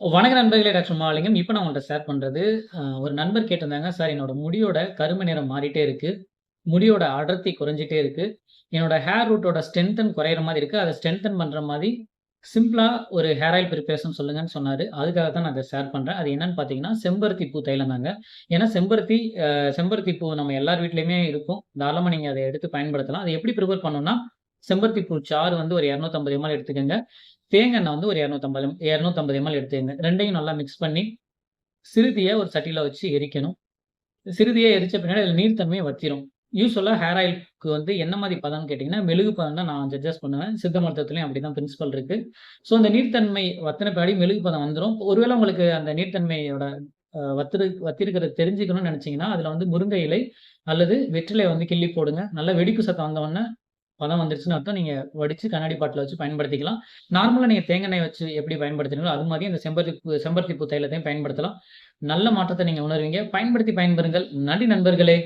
வணக்கம் நண்பர்களே டாக்டர் மாலிங்கம். இப்ப நான் உங்கள்கிட்ட ஷேர் பண்ணுறது ஒரு நண்பர் கேட்டிருந்தாங்க, "சார் என்னோட முடியோட கருமை நிறம் மாறிட்டே இருக்குது முடியோட அடர்த்தி குறைஞ்சிட்டே இருக்குது என்னோட ஹேர் ரூட்டோட ஸ்ட்ரென்த்தன் குறையிற மாதிரி இருக்குது அதை ஸ்ட்ரென்தன் பண்ணுற மாதிரி சிம்பிளாக ஒரு ஹேர் ஆயில் பிரிப்பரேஷன் சொல்லுங்கன்னு" சொன்னார் அதுக்காக தான் நான் அதை ஷேர் பண்ணுறேன் அது என்னன்னு பார்த்தீங்கன்னா, செம்பருத்தி பூ தைலம் தாங்க. ஏன்னா செம்பருத்தி செம்பருத்தி பூ நம்ம எல்லார் வீட்லேயுமே இருக்கும். தாராளமாக நீங்கள் அதை எடுத்து பயன்படுத்தலாம். அதை எப்படி ப்ரிப்பேர் பண்ணோம்னா செம்பருத்தி பூ சாறு வந்து ஒரு 250 எம்.எல் எடுத்துக்கோங்க தேங்காய் வந்து ஒரு 250 250 எம்.எல் எடுத்துங்க ரெண்டையும் நல்லா மிக்ஸ் பண்ணி, சிறுதியை ஒரு சட்டியில் வச்சு எரிக்கணும். சிறுதியை எரிச்ச பின்னாடி அதில் நீர்த்தன்மையை தன்மைய வத்திரும். ஹேர் ஆயிலுக்கு வந்து என்ன மாதிரி பதம்னு கேட்டிங்கன்னா மெழுகு பதம் தான் நான் சஜஸ்ட் பண்ணுவேன். சித்த அப்படி தான் பிரின்சிபல் இருக்குது ஸோ அந்த நீர்த்தன்மை வத்தின பின்னாடி மெழுகு பதம் வந்துரும். ஒருவேளை உங்களுக்கு அந்த நீர்த்தன்மையோட வத்திரு வத்திருக்கிறத தெரிஞ்சுக்கணும்னு நினச்சிங்கன்னா அதில் வந்து முருங்கை இலை அல்லது வெற்றிலை வந்து கிள்ளி போடுங்க. நல்லா வெடிப்பு சத்தம் வந்தவொடனே பதம் வந்துருச்சுன்னு அர்த்தம். நீங்க வடிச்சு கண்ணாடி பாட்டில் வச்சு பயன்படுத்திக்கலாம். நார்மலா நீங்க தேங்காய் எண்ணெய் வச்சு எப்படி பயன்படுத்துறீங்களோ, அது மாதிரி இந்த செம்பருத்தி செம்பருத்தி பூ தைலத்தையும் பயன்படுத்தலாம். நல்ல மாற்றத்தை நீங்க உணருவீங்க. பயன்படுத்தி பயன்பெறுங்கள். நன்றி நண்பர்களே!